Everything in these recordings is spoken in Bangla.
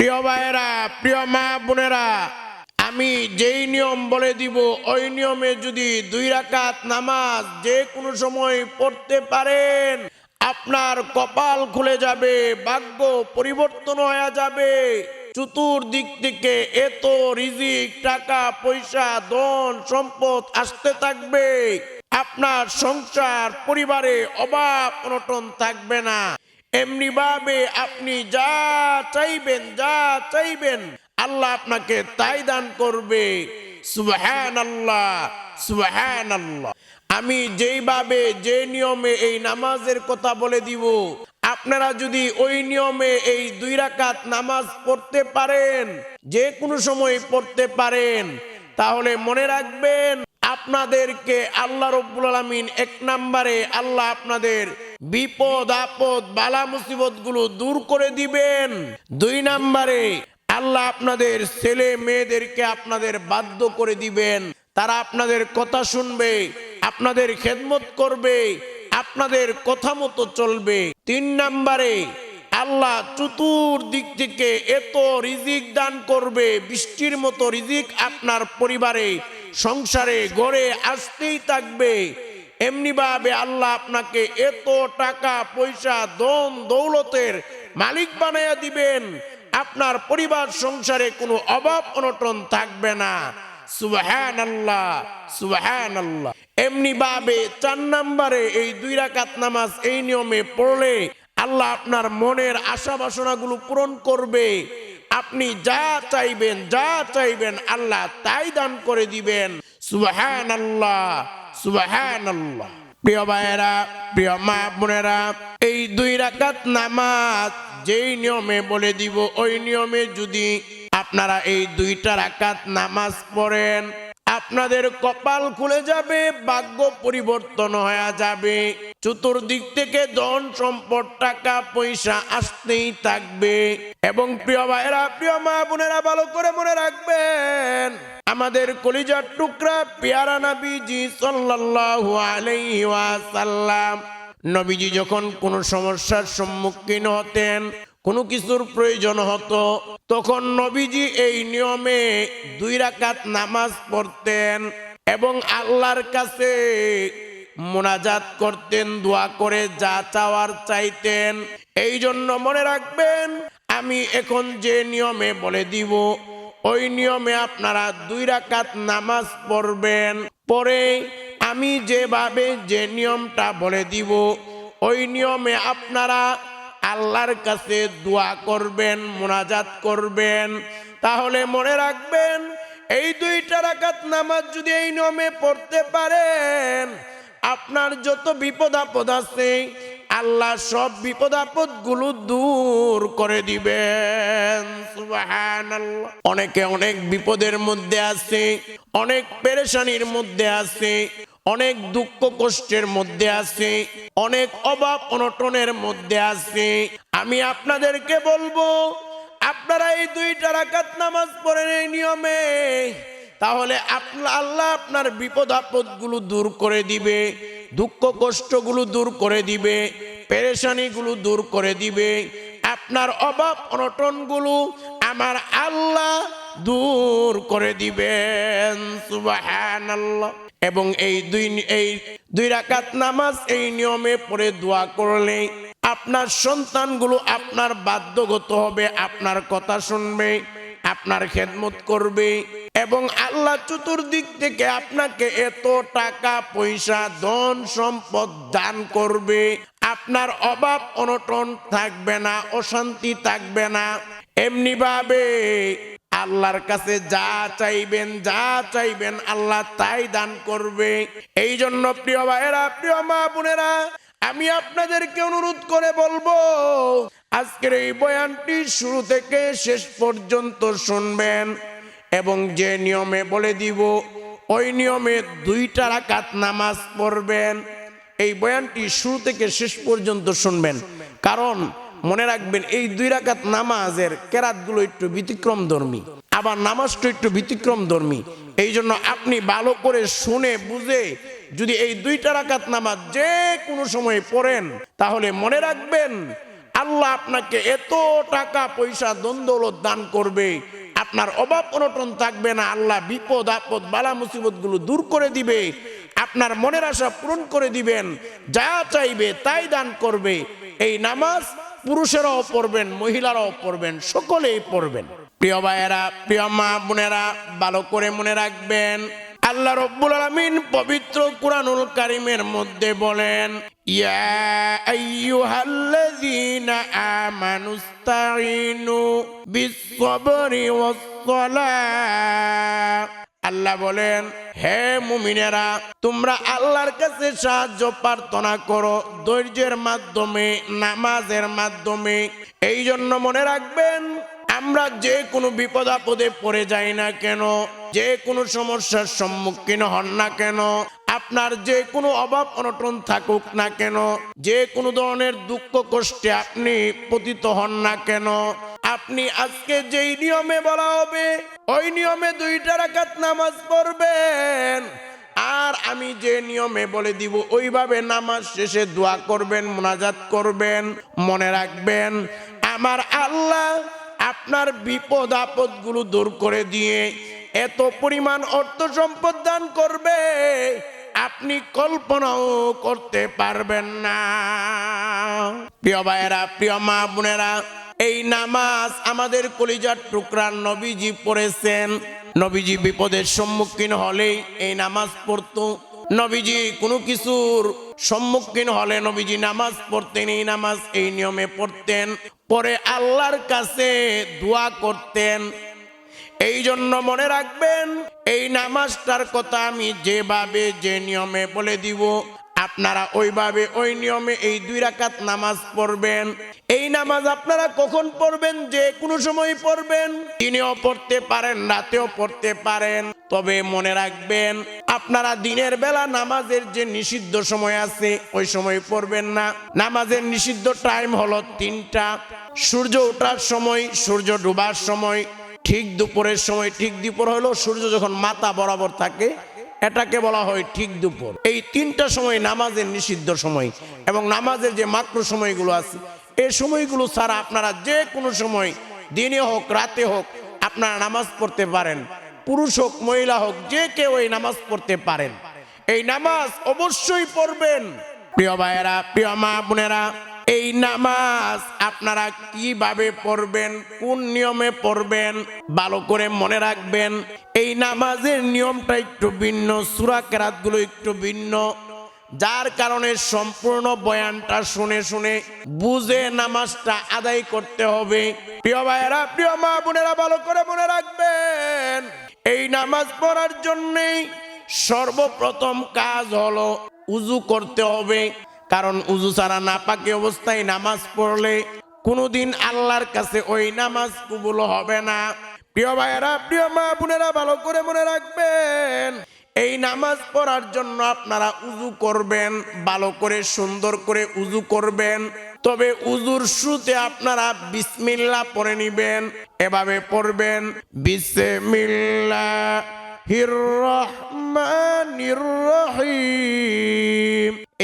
প্রিয় ভাইয়েরা, প্রিয় মা বোনেরা, আমি যেই নিয়ম বলে দিব, ওই নিয়মে যদি দুই রাকাত নামাজ যে কোনো সময় পড়তে পারেন, আপনার কপাল খুলে যাবে, ভাগ্য পরিবর্তন হয়ে যাবে। চতুর্দিক থেকে এত রিজিক, টাকা, পয়সা, ধন, সম্পদ আসতে থাকবে। আপনার সংসার, পরিবারে অভাব, অনটন থাকবে না। এমনি ভাবে আপনি যা চাইবেন যা চাইবেন, আল্লাহ আপনাকে তাই দান করবে। সুবহান আল্লাহ সুবহান আল্লাহ আমি যেইভাবে যে নিয়মে এই নামাজের কথা বলে দিব, আপনারা যদি ওই নিয়মে এই দুই রাকাত নামাজ পড়তে পারেন যে কোনো সময় পড়তে পারেন, তাহলে মনে রাখবেন আপনাদেরকে আল্লাহ রব্বুল আলমিন এক নম্বরে আল্লাহ আপনাদের বিপদ, আপদ, বালা মুসিবতগুলো দূর করে দিবেন। দুই নম্বরে আল্লাহ আপনাদের ছেলে মেয়েদেরকে আপনাদের বাধ্য করে দিবেন। তারা আপনাদের কথা শুনবে, আপনাদের খেদমত করবে, আপনাদের কথা মতো চলবে। তিন নম্বরে আল্লাহ চতুর্দিক থেকে এত রিজিক দান করবে, বৃষ্টির মতো রিজিক আপনার পরিবারে সংসারে গড়ে আসতেই থাকবে। এমনি ভাবে আল্লাহ আপনাকে এত টাকা, পয়সা দন দৌলতের মালিক বানাইয়া দিবেন। আপনার পরিবার সংসারে কোনো অভাব, অনটন থাকবে না। আল্লাহ চার নম্বরে এই এই নিয়মে পড়লে আল্লাহ আপনার মনের আশা বাসনাগুলো পূরণ করবে। আপনি যা চাইবেন যা চাইবেন আল্লাহ তাই দান করে দিবেন। সুবহান আল্লাহ সুবহান আল্লাহ প্রিয় ভাইয়েরা, প্রিয় মা বোনেরা, এই দুই রাকাত নামাজ যেই নিয়মে বলে দিব, ওই নিয়মে যদি আপনারা এই দুইটা রাকাত নামাজ পড়েন, আপনাদের কপাল খুলে যাবে, ভাগ্য পরিবর্তন হয়ে যাবে। চতুর্দিক থেকে ধন সম্পদ, টাকা, পয়সা আসতেই থাকবে। এবং প্রিয় ভাইরা প্রিয় মা বোনেরা, ভালো করে মনে রাখবেন, আমাদের কলিজার টুকরা পেয়ারা নবীজি ওয়াসাল্লাম, নবীজি যখন কোনো সমস্যার সম্মুখীন হতেন, কোনো কিছুর প্রয়োজন হতো, তখন নবীজি এই নিয়মে দুই রাকাত নামাজ পড়তেন এবং আল্লাহর কাছে মোনাজাত করতেন, দোয়া করে যা চাওয়ার চাইতেন। এই জন্য মনে রাখবেন, আমি এখন যে নিয়মে বলে দিব, ওই নিয়মে আপনারা দুই রাকাত নামাজ পড়বেন। পরে আমি যেভাবে যে নিয়মটা বলে দিব, ওই নিয়মে আপনারা আল্লাহর কাছে দোয়া করবেন, মোনাজাত করবেন। তাহলে মনে রাখবেন, এই দুইটা রাকাত নামাজ যদি এই নিয়মে পড়তে পারেন আপনার যত বিপদ আপদ আছে, আল্লাহ সব বিপদ আপদগুলো দূর করে দিবেন। অনেকে অনেক বিপদের মধ্যে আছে, অনেক পেরেশানির মধ্যে আছে, অনেক দুঃখ কষ্টের মধ্যে আছে, অনেক অভাব অনটনের মধ্যে আছে। আমি আপনাদেরকে বলব, আপনারা এই দুইটা রাকাত নামাজ পড়েন এই নিয়মে। তাহলে আপনা- আল্লাহ আপনার বিপদ আপদগুলো দূর করে দিবে, দুঃখ কষ্টগুলো দূর করে দিবে, পেরেশানিগুলো দূর করে দিবে। আপনার অভাব অনটনগুলো আমার আল্লাহ দূর করে দিবেন, সুবহানাল্লাহ। এবং এই দুই এই দুই রাকাত নামাজ এই নিয়মে পড়ে দোয়া করলে আপনার সন্তানগুলো আপনার বাধ্যগত হবে, আপনার কথা শুনবে। আপনার খেদমত করবে এবং আল্লাহ চতুর্দিক থেকে আপনাকে এত টাকা, পয়সা, ধন, সম্পদ দান করবে। আপনার অভাব অনটন থাকবে না, অশান্তি থাকবে না। এমনি ভাবে আল্লাহর কাছে যা চাইবেন যা চাইবেন আল্লাহ তাই দান করবে। এই জন্য প্রিয় ভাইয়েরা, প্রিয় মা বোনেরা আমি আপনাদেরকে অনুরোধ করে বলব, আজকের এই বয়ানটি শুরু থেকে শেষ পর্যন্ত শুনবেন এবং যে নিয়মে বলে দিব, ওই নিয়মে দুইটা রাকাত নামাজ পড়বেন। এই বয়ানটি শুরু থেকে শেষ পর্যন্ত শুনবেন। কারণ মনে রাখবেন, এই দুই রাকাত নামাজের কেরাতগুলো একটু ব্যতিক্রম ধর্মী আবার নামাজটা একটু ব্যতিক্রম ধর্মী এই জন্য আপনি ভালো করে শুনে, বুঝে যদি এই দুইটা রাকাত নামাজ যে কোনো সময় পড়েন, তাহলে মনে রাখবেন, আল্লাহ আপনাকে এত টাকা পয়সা দ্বন্দ্বলত দান করবে। আপনার অভাব অনটন থাকবে না, আল্লাহ বিপদ, আপদ, বালা, মুসিবতগুলো দূর করে দিবে। আপনার মনের আশা পূরণ করে দিবেন, যা চাইবে তাই দান করবে। এই নামাজ পুরুষেরাও পড়বেন, মহিলারাও পড়বেন, সকলেই পড়বেন। প্রিয় ভাইয়েরা, প্রিয় মা বোনেরা, ভালো করে মনে রাখবেন আল্লাহ রব্বুল আলামিন পবিত্র কুরআনুল কারিমের মধ্যে বলেন, ইয়া আল্লাহ বলেন, হে মুমিনেরা, তোমরা আল্লাহর কাছে সাহায্য প্রার্থনা করো, ধৈর্যের মাধ্যমে, নামাজের মাধ্যমে। এই জন্য মনে রাখবেন আমরা যে কোনো বিপদ আপদে পড়ে যাই না কেন? যে কোনো সমস্যার সম্মুখীন হন না কেন? আপনার যে কোনো অভাব অনটন থাকুক না কেন? যে কোনো ধরনের দুঃখ কষ্টে আপনি পতিত হন না কেন? আপনি আজকে যেই নিয়মে বলা হবে, ওই নিয়মে দুইটা রাকাত নামাজ পড়বেন। আর আমি যে নিয়মে বলে দিব, ওইভাবে নামাজ শেষে দোয়া করবেন, মোনাজাত করবেন, মনে রাখবেন, আমার আল্লাহ আপনার বিপদ আপদগুলো দূর করে দিয়ে এত পরিমাণ অর্থ সম্পদ দান করবে, আপনি কল্পনাও করতে পারবেন না। প্রিয় ভাইয়েরা, প্রিয় মা বোনেরা, এই নামাজ আমাদের কলিজার টুকরার নবীজি পড়েছেন। নবীজি বিপদের সম্মুখীন হলেই এই নামাজ পড়তো। নবীজি কোনো কিছুর সম্মুখীন হলে নবীজি নামাজ পড়তেন, এই নামাজ এই নিয়মে পড়তেন। পরে আল্লাহর কাছে দোয়া করতেন। এই জন্য মনে রাখবেন, এই নামাজটার কথা আমি যেভাবে যে নিয়মে বলে দিব, আপনারা ওইভাবে ওই নিয়মে এই দুই রাকাত নামাজ পড়বেন। এই নামাজ আপনারা কখন পড়বেন? যে কোনো সময় পড়বেন। দিনেও পড়তে পারেন, রাতেও পড়তে পারেন। তবে মনে রাখবেন, আপনারা দিনের বেলা নামাজের যে নিষিদ্ধ সময় আছে, ওই সময় পড়বেন না। নামাজের নিষিদ্ধ টাইম হলো তিনটা। সূর্য ওঠার সময়, সূর্য ডুবার সময়, ঠিক দুপুরের সময়, ঠিক দুপুর হলো সূর্য যখন মাথা বরাবর থাকে, এটাকে বলা হয় ঠিক দুপুর। এই তিনটা সময় নামাজের নিষিদ্ধ সময় এবং নামাজের যে মাত্র সময়গুলো আছে এই সময়গুলো ছাড়া আপনারা যে কোনো সময়, দিনে হোক, রাতে হোক, আপনারা নামাজ পড়তে পারেন। পুরুষ হোক, মহিলা হোক, যে কেউ এই নামাজ পড়তে পারেন। এই নামাজ অবশ্যই পড়বেন। প্রিয় ভাইয়েরা, প্রিয় মা বোনেরা, এই নামাজ আপনারা কীভাবে পড়বেন, কোন নিয়মে পড়বেন, ভালো করে মনে রাখবেন। এই নামাজের নিয়মটা একটু ভিন্ন, সুরা কেরাতগুলো একটু ভিন্ন। যার কারণে সম্পূর্ণ বয়ানটা শুনে শুনে বুঝে নামাজটা আদায় করতে হবে। প্রিয় ভাইয়েরা, প্রিয় মা বোনেরা, ভালো করে মনে রাখবেন। এই নামাজ পড়ার জন্যেই সর্বপ্রথম কাজ হলো উজু করতে হবে। কারণ উজু ছাড়া না পাকে অবস্থায় নামাজ পড়লে কোনোদিন আল্লাহর কাছে ওই নামাজ কবুল হবে না। প্রিয় ভাইয়েরা, প্রিয় মা বোনেরা, ভালো করে মনে রাখবেন, এই নামাজ পড়ার জন্য আপনারা উজু করবেন, ভালো করে সুন্দর করে উজু করবেন। তবে উজুর শুতে আপনারা বিসমিল্লা পরে নিবেন, এভাবে পড়বেন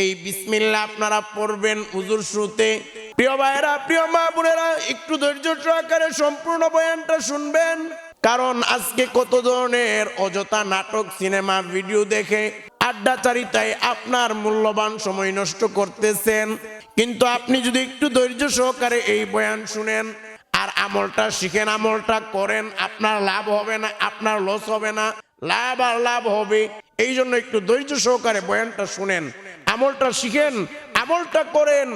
এই বিসমিল্লা আপনারা পড়বেন উজুর শুতে। প্রিয় ভাইয়েরা, প্রিয় মা বোনেরা, একটু ধৈর্য সহকারে সম্পূর্ণ বয়ানটা শুনবেন, কারণ আজকে কত ধরনের অযথা নাটক, সিনেমা, ভিডিও দেখে আড্ডাচারিতায় আপনার মূল্যবান সময় নষ্ট করতেছেন। কিন্তু আপনি যদি একটু ধৈর্য সহকারে এই বয়ান শুনেন আর আমলটা শিখেন, আমলটা করেন, আপনার লাভ হবে না, আপনার লস হবে না, লাভ আর লাভ হবে। এই জন্য একটু ধৈর্য সহকারে বয়ানটা শুনেন, আমলটা শিখেন, আমলটা করেন,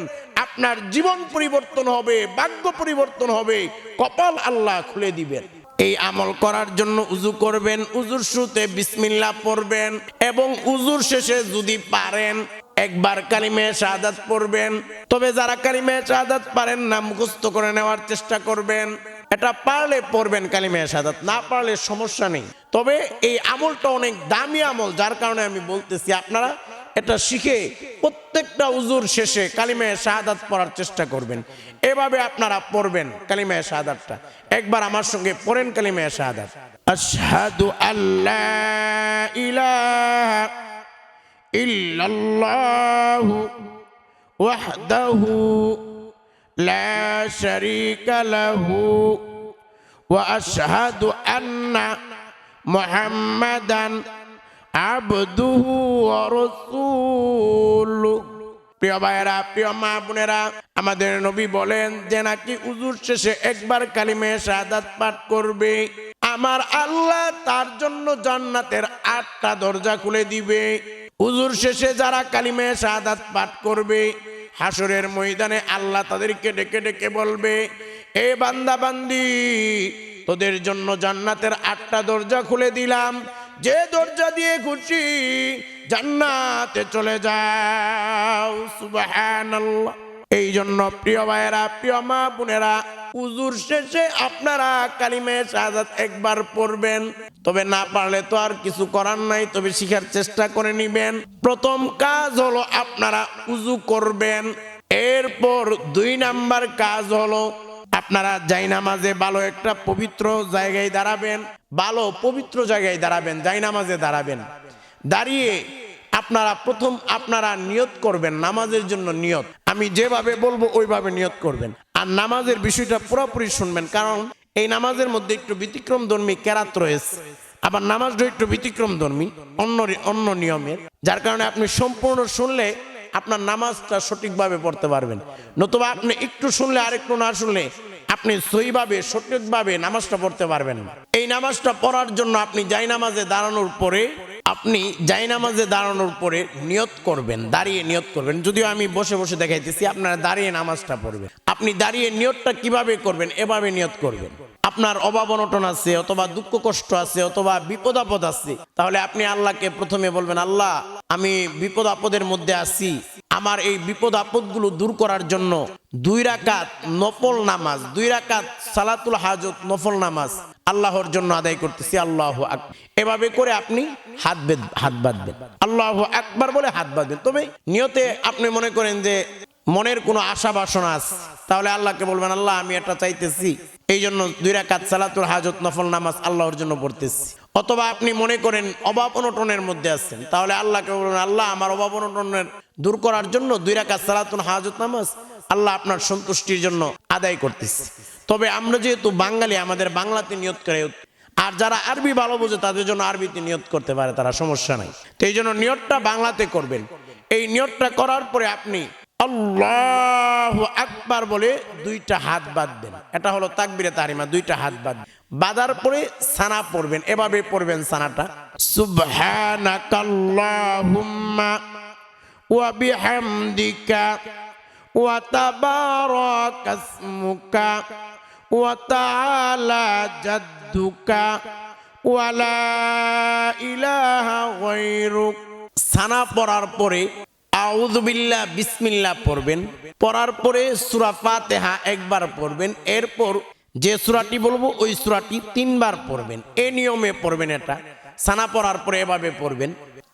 আপনার জীবন পরিবর্তন হবে, ভাগ্য পরিবর্তন হবে, কপাল আল্লাহ খুলে দিবেন। এই আমল করার জন্য উজু করবেন উজুর শুতে বিসমিল্লা পড়বেন এবং উজুর শেষে যদি পারেন একবার কালিমে শাহাদাত পড়বেন, তবে যারা কালিমে শাহাদাত পারেন না, মুখস্থ করে নেওয়ার চেষ্টা করবেন। এটা পারলে পড়বেন কালিমে শাহাদাত, না পারলে সমস্যা নেই। তবে এই আমলটা অনেক দামি আমল, যার কারণে আমি বলতেছি আপনারা এটা শিখে প্রত্যেকটা উজুর শেষে কালিমে শাহাদাত পড়ার চেষ্টা করবেন। এভাবে আপনারা পড়বেন কালিমে শাহাদাতটা। একবার আমার সঙ্গে পড়েন কালিমে শাহাদাত। আল্লাহ ইলাহা ইল্লাল্লাহু ওয়াহদাহু لا شريك له واشهد ان محمدا عبده ورسوله প্রিয় ভাইয়েরা প্রিয় মা বোনেরা আমাদের নবী বলেন যে নাকি উজুর শেষে একবার কালিমে শাহাদাত পাঠ করবে আমার আল্লাহ তার জন্য জান্নাতের আটটা দরজা খুলে দিবে উজুর শেষে যারা কালিমে শাহাদাত পাঠ করবে হাসরের ময়দানে আল্লাহ তাদেরকে ডেকে ডেকে বলবে, এ বান্দা বান্দি, তোদের জন্য জান্নাতের আটটা দরজা খুলে দিলাম। যে দরজা দিয়ে খুশি, জান্নাতে চলে যাও। সুবহানাল্লাহ। এই জন্য প্রিয় ভাইয়েরা, প্রিয় মা বোনেরা উজুর শেষে আপনারা কালিমে শাহাদাত একবার পড়বেন। তবে না পারলে তো আর কিছু করার নাই, তবে শিখার চেষ্টা করে নিবেন। প্রথম কাজ হলো আপনারা উজু করবেন। এরপর দুই নাম্বার কাজ হলো আপনারা যাই নামাজে ভালো একটা পবিত্র জায়গায় দাঁড়াবেন। ভালো, পবিত্র জায়গায় দাঁড়াবেন যাই নামাজে দাঁড়াবেন। দাঁড়িয়ে আপনারা প্রথম আপনারা নিয়ত করবেন, নামাজের জন্য নিয়ত। আমি যেভাবে বলব, ওইভাবে নিয়ত করবেন। আর নামাজের বিষয়টা পুরোপুরি শুনবেন, কারণ এই নামাজের মধ্যে একটু ব্যতিক্রম ধর্মী কেরাত রয়েছে, আবার নামাজটা একটু ব্যতিক্রম ধর্মী, অন্য অন্য নিয়মের, যার কারণে আপনি সম্পূর্ণ শুনলে আপনার নামাজটা সঠিকভাবে পড়তে পারবেন। নতুবা আপনি একটু শুনলে আরেকটু না শুনলে আপনি সহিভাবে, সঠিকভাবে নামাজটা পড়তে পারবেন এই নামাজটা পড়ার জন্য আপনি যাই নামাজে দাঁড়ানোর পরে আপনি যাই নামাজে দাঁড়ানোর পরে নিয়ত করবেন, দাঁড়িয়ে নিয়ত করবেন। যদিও আমি বসে বসে দেখাইতেছি, আপনারা দাঁড়িয়ে নামাজটা পড়বেন। আপনি দাঁড়িয়ে নিয়তটা কীভাবে করবেন, এভাবে নিয়ত করবেন। আপনার অভাব অনটন আছে, অথবা দুঃখ কষ্ট আছে, অথবা বিপদ আপদ আছে, তাহলে আপনি আল্লাহকে প্রথমে বলবেন, আল্লাহ, আমি বিপদ আপদের মধ্যে আছি। আমার এই বিপদ আপদগুলো দূর করার জন্য দুই রাকাত নফল নামাজ, দুই রাকাত সালাতুল হাজত নফল নামাজ আল্লাহর জন্য আদায় করতেছি, আল্লাহ এভাবে করে আপনি হাত বেদ হাত বাঁধবেন। আল্লাহ একবার বলে হাত বাঁধবেন। তবে নিয়তে আপনি মনে করেন যে মনের কোনো আশা বাসনা আছে, তাহলে আল্লাহকে বলবেন, আল্লাহ, আমি এটা চাইতেছি। এই জন্য দুই রাকাত সালাতুল হাজত নফল নামাজ আল্লাহর জন্য পড়তেছি। অথবা আপনি মনে করেন অভাব অনটনের মধ্যে আছেন, তাহলে আল্লাহকে বলবেন, আল্লাহ, আমার অভাব অনটনের দূর করার জন্য দুই রাকাত সালাতুল হাজত নামাজ আল্লাহ আপনার সন্তুষ্টির জন্য আদায় করতেছি। তবে আমরা যেহেতু বাঙালি, আমাদের বাংলাতে নিয়ত করে আর যারা আরবি ভালো বোঝে, তাদের জন্য আরবিতে নিয়ত করতে পারে, তারা সমস্যা নাই। তো এই জন্য নিয়তটা বাংলাতে করবেন। এই নিয়তটা করার পরে আপনি আল্লাহ আকবার বলে দুইটা হাত বাঁধবেন এটা হলো তাকবিরে তারিমা, দুইটা হাত বাঁধ বাঁধার পরে সানা পড়বেন। এভাবে পড়বেন সানাটা। সুবহানাকাল্লাহুম্মা ওয়া বিহামদিকা ইসমুকা ওয়া তাআলা জাদ্দুকা ওয়া ইলাহা গায়রুক সানা পড়ার পরে আউযুবিল্লাহ বিসমিল্লাহ পড়বেন। পড়ার পরে সূরা ফাতিহা একবার পড়বেন। এরপর যে সূরাটি বলব, ওই সূরাটি তিনবার পড়বেন। এই নিয়মে পড়বেন এটা। সানা পড়ার পরে এভাবে পড়বেন।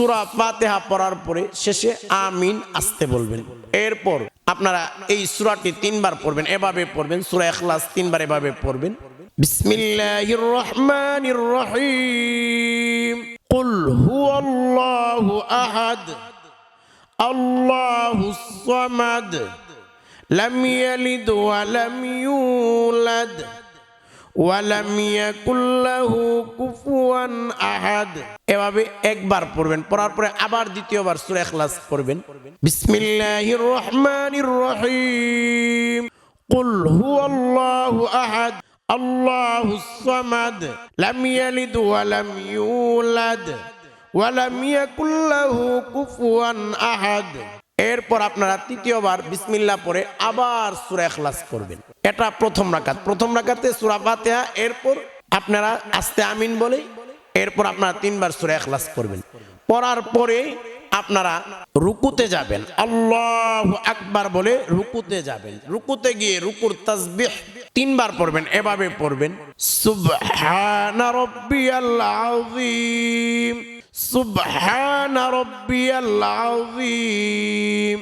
সুরা ফাতেহা পড়ার পরে শেষে আমিন আসতে বলবেন। এরপর আপনারা এই সুরাটি তিনবার পড়বেন, এভাবে পড়বেন, সুরা এখলাস তিনবার এভাবে পড়বেন। বিসমিল্লাহির রহমানির রহিম কুল হুয়াল্লাহু আহাদ আল্লাহুস সামাদ, লাম ওয়ালাম ইয়াকুল্লাহু কুফুয়ান আহাদ। এভাবে একবার পড়বেন, পড়ার পরে আবার দ্বিতীয়বার সূরা ইখলাস পড়বেন। বিসমিল্লাহির রহমানির রহিম কুল হুয়াল্লাহু আহাদ আল্লাহুস সামাদ, লাম ইয়ালিদ ওয়া লাম ইউলাদ, ওয়া লাম ইয়াকুল্লাহু কুফুয়ান আহাদ। এরপর আপনারা তৃতীয়বার বিসমিল্লাহ পরে আবার সূরা ইখলাস করবেন এটা প্রথম রাকাত। প্রথম রাকাতে সূরা ফাতিহা, এরপর আপনারা আস্তে আমিন বলে, এরপর আপনারা তিনবার সূরা ইখলাস করবেন পড়ার পরে আপনারা রুকুতে যাবেন। আল্লাহ আকবার বলে রুকুতে যাবেন। রুকুতে গিয়ে রুকুর তাসবিহ তিনবার পড়বেন, এভাবে পড়বেন। সুবহান রাব্বিয়াল আযীম। সুবহান রাব্বিয়াল আযীম,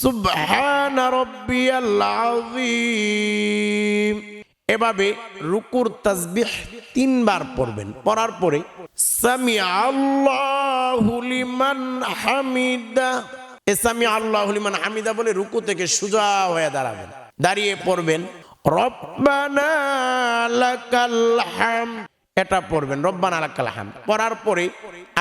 সুবহান রাব্বিয়াল আযীম। এভাবে রুকুর তাসবিহ তিনবার পড়বেন, পড়ার পরে সামি আল্লাহু লিমান হামিদা, এ সামি আল্লাহু লিমান হামিদা বলে রুকু থেকে সুজা হয়ে দাঁড়াবেন। দাঁড়িয়ে পড়বেন, রব্বানা লাকাল হামদ এটা পড়বেন, রব্বানা লাকাল হামদ। পড়ার পরে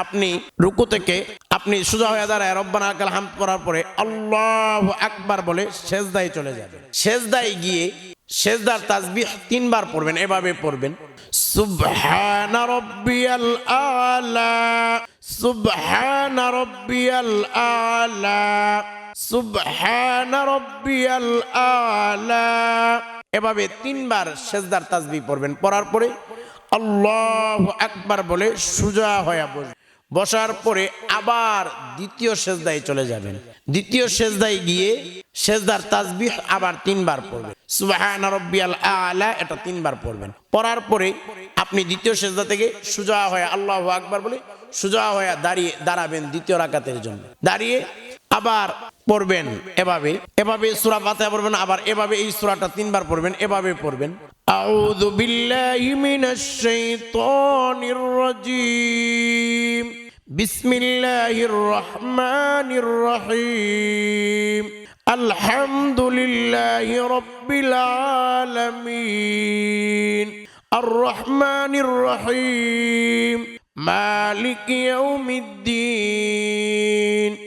আপনি রুকু থেকে আপনি সুজা হয়ে দাঁড়ায় রব্বানা লাকাল হামদ পড়ার পরে আল্লাহু আকবার বলে সেজদায় চলে যাবেন। সেজদায় গিয়ে সেজদার তাসবিহ তিনবার পড়বেন, এভাবে পড়বেন, সুবহান রাব্বিয়াল আলা, সুবহান রাব্বিয়াল আলা, সুবহান রাব্বিয়াল আলা। এভাবে তিনবার সেজদার তাসবিহ পড়বেন, পড়ার পরে আল্লাহু আকবার বলে সুজা হয়ে বসবেন বসার পরে আবার দ্বিতীয় সেজদায় চলে যাবেন। দ্বিতীয় সেজদায় গিয়ে সেজদার তাসবিহ আবার তিনবার পড়বেন। আলা, এটা তিনবার পড়বেন। পড়ার পরে আপনি দ্বিতীয় সেজদা থেকে সুজা হয়ে আল্লাহ আকবার বলে সুজা হয়ে দাঁড়িয়ে দাঁড়াবেন দ্বিতীয় রাকাতের জন্য। দাঁড়িয়ে আবার পড়বেন এভাবে এভাবে সুরা ফাতিহা পড়বেন, আবার এভাবে এই সুরাটা তিনবার পড়বেন, এভাবে পড়বেন। আউযু বিল্লাহি মিনাশ শাইতানির রাজীম। বিসমিল্লাহির রহমানির রহিম। আলহামদুলিল্লাহি রাব্বিল আলামিন। আর রহমানির রহিম। মালিক ইয়াউমিদ্দিন।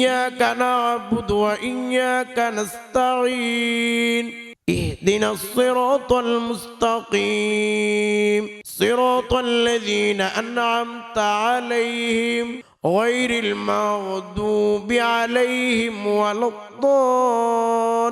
إياك نعبد وإياك نستعين اهدنا الصراط المستقيم صراط الذين أنعمت عليهم غير المغضوب عليهم ولا الضالين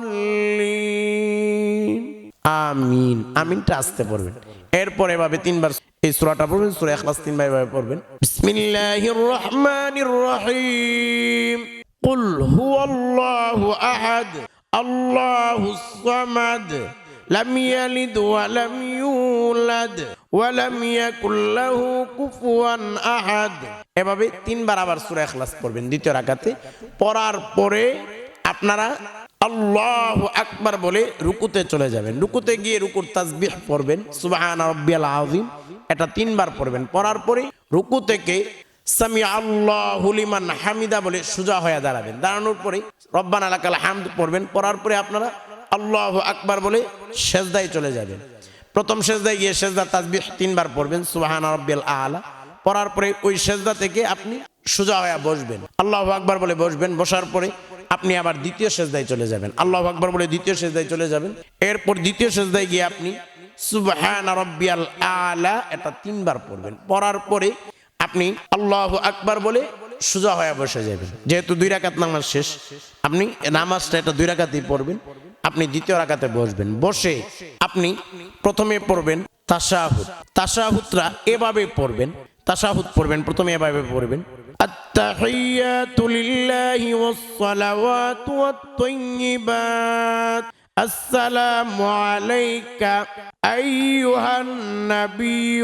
আমিন আমিনটা আসতে পড়বেন এরপরে এভাবে তিনবার এই সূরাটা পড়বেন সূরা ইখলাস তিনবার এভাবে পড়বেন বিসমিল্লাহির রহমানির রহিম হুয়াল্লাহু আহাদ আল্লাহুস সামাদ লাম ইয়ালিদ ওয়া লাম ইউলাদ ওয়া লাম ইয়াকুল লাহু কুফুয়ান আহাদ এভাবে তিনবার আবার সূরা ইখলাস পড়বেন দ্বিতীয় রাকাতে। পড়ার পরে আপনারা আল্লাহ আকবার বলে রুকুতে চলে যাবেন। রুকুতে গিয়ে রুকুর তাসবিহ পড়বেন। সুবাহান রব্বিয়াল আযীম। এটা তিনবার পড়বেন। পড়ার পরে রুকু থেকে সামি আল্লাহ লিমান হামিদা বলে সুজা হয়ে দাঁড়াবেন। দাঁড়ানোর পরে রব্বান আলাকাল হামদ পড়বেন, পড়ার পরে আপনারা আল্লাহ আকবার বলে সেজদায় চলে যাবেন। প্রথম সেজদায় গিয়ে সেজদা তাসবিহ তিনবার পড়বেন, সুবাহান রব্বিয়াল আলা। পড়ার পরে ওই সেজদা থেকে আপনি সোজা হয়ে বসবেন। আল্লাহ আকবার বলে বসবেন, বসার পরে আপনি আবার দ্বিতীয় সেজদায় চলে যাবেন। আল্লাহ আকবার বলে দ্বিতীয় সেজদায় চলে যাবেন। এরপর দ্বিতীয় সেজদায় গিয়ে আপনি সুবহান রব্বিয়াল আলা এটা তিনবার পড়বেন। পড়ার পরে আপনি আল্লাহ আকবার বলে সোজা হয়ে বসে যাবেন যেহেতু দুই রাকাত নামাজ শেষ আপনি নামাজটা এটা দুই রাকাতেই পড়বেন আপনি দ্বিতীয় রাকাতে বসবেন বসে আপনি প্রথমে পড়বেন তাশাহুদ তাশাহুদরা এভাবে পড়বেন তাশাহুদ পড়বেন প্রথমে এভাবে পড়বেন التحيات لله والصلوات والطيبات السلام عليك أيها النبي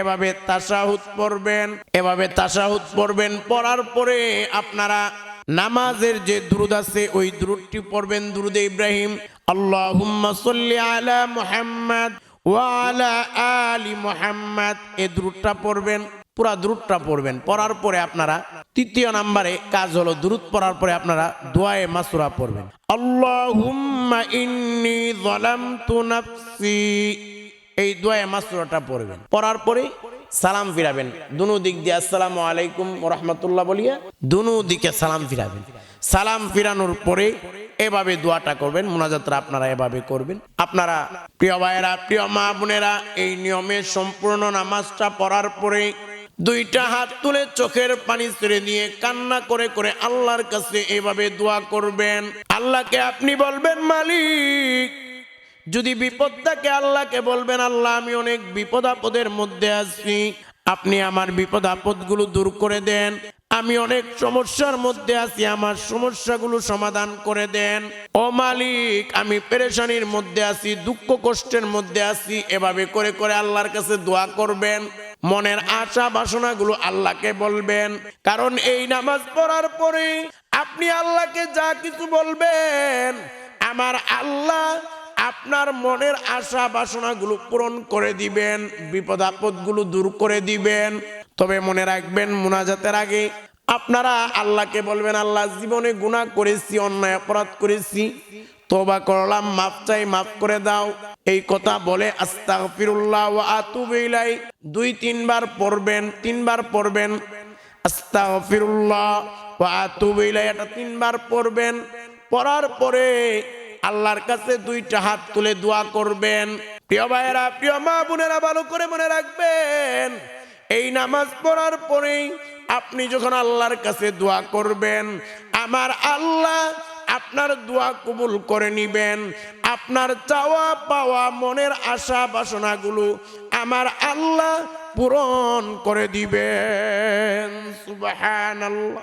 এভাবে তাশাহুদ পড়বেন, এভাবে তাশাহুদ পড়বেন, পড়ার পরে আপনারা নামাজের যে দ্রুদ আছে, ওই দ্রুদটি পড়বেন দ্রুদে ইব্রাহিম। সাল্লি আলা মুহাম্মদ ওয়ালা আলি দ্রুতটা পড়বেন, পুরা পড়বেন। পড়ার পরে আপনারা তৃতীয় নাম্বারে কাজ হলো দ্রুত পড়ার পরে আপনারা দোয়ায়ে মাসুরা পড়বেন। আল্লাহুম্মা ইন্নি যালামতু নাফসি। এই দোয়ায়ে মাসুরাটা পড়বেন। পড়ার পরে সালাম ফিরাবেন। দুনু দিক দিয়ে আসসালামু আলাইকুম রহমতুল্লাহ বলিয়া দুনু দিকে সালাম ফিরাবেন। সালাম ফিরানোর পরে এভাবে দোয়াটা করবেন মোনাজাতরা আপনারা এভাবে করবেন। আপনারা প্রিয় ভাইয়েরা, প্রিয় মা বোনেরা, এই নিয়মে সম্পূর্ণ নামাজটা পড়ার পরে দুইটা হাত তুলে চোখের পানি ছেড়ে দিয়ে কান্না করে করে আল্লাহর কাছে এভাবে দোয়া করবেন। আল্লাহকে আপনি বলবেন, মালিক যদি বিপদ থাকে আল্লাহকে বলবেন, আল্লাহ, আমি অনেক বিপদ আপদের মধ্যে আছি। আপনি আমার বিপদ আপদগুলো দূর করে দেন। আমি অনেক সমস্যার মধ্যে আছি, আমার সমস্যাগুলো সমাধান করে দেন। ও মালিক, আমি পেরেশানির মধ্যে আছি, দুঃখ কষ্টের মধ্যে আছি। এভাবে করে করে আল্লাহর কাছে দোয়া করবেন। মনের আশা বাসনাগুলো আল্লাহকে বলবেন। কারণ এই নামাজ পড়ার পরে আপনি আল্লাহকে যা কিছু বলবেন, আমার আল্লাহ আপনার মনের আশা বাসনাগুলো পূরণ করে দিবেন, বিপদ আপদগুলো দূর করে দিবেন। তবে মনে রাখবেন, মোনাজাতের আগে আপনারা আল্লাহকে বলবেন, আল্লাহ, জীবনে গুনাহ করেছি, অন্যায় অপরাধ করেছি। তোবা করলাম মাপ চাই, মাফ করে দাও। এই কথা বলে আস্তাগফিরুল্লাহ ওয়া দুই, তিনবার পড়বেন তিনবার পড়বেন। আস্তাগফিরুল্লাহ এটা তিনবার পড়বেন। পড়ার পরে আল্লাহর কাছে দুইটা হাত তুলে দোয়া করবেন। প্রিয় ভাইয়েরা, প্রিয় মা বোনেরা, ভালো করে মনে রাখবেন, এই নামাজ পড়ার পরেই আপনি যখন আল্লাহর কাছে দোয়া করবেন, আমার আল্লাহ আপনার দোয়া কবুল করে নিবেন। আপনার চাওয়া পাওয়া মনের আশা বাসনাগুলো আমার আল্লাহ পূরণ করে দিবেন। সুবহানাল্লাহ।